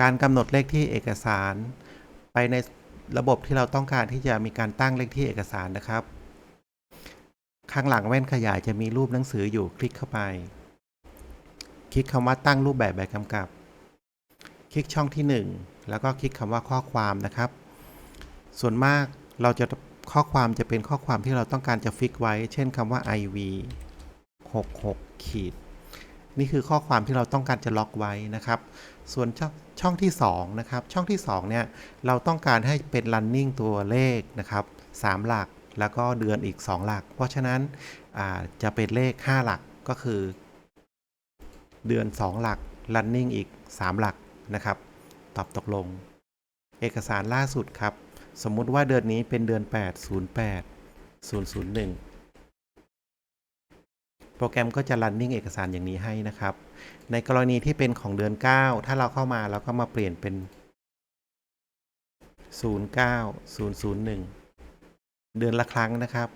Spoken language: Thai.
การกำหนดเลขที่เอกสาร ไปในระบบที่เราต้องการที่จะมีการตั้งเลขที่เอกสารนะครับ ข้างหลังแว่นขยายจะมีรูปหนังสืออยู่คลิกเข้าไป คลิกคำว่าตั้งรูปแบบแบบกำกับ คลิกช่องที่ 1 แล้วก็คลิกคำว่าข้อความนะครับ ส่วนมากเราจะข้อความจะเป็นข้อความที่เราต้องการจะฟิกไว้ เช่นคำว่า iv 66ขีด นี่คือข้อความที่เราต้องการจะล็อกไว้นะครับ ส่วนช่องช่องที่2นะครับ ช่องที่2เนี่ย เราต้องการให้เป็น running ตัวเลขนะครับ3หลัก แล้วก็เดือนอีก 2 หลัก เพราะฉะนั้นจะเป็นเลข 5 หลักก็คือ เดือน 2 หลัก running อีก 3 หลักนะครับ ตอบตกลง เอกสารล่าสุดครับ สมมุติว่าเดือนนี้เป็นเดือน 8 08 001 โปรแกรมก็จะ running เอกสารอย่างนี้ให้นะครับ ในกรณีที่เป็นของเดือน 9 ถ้าเราเข้ามาเราก็มาเปลี่ยนเป็น 09 001 เดือนละครั้งนะครับ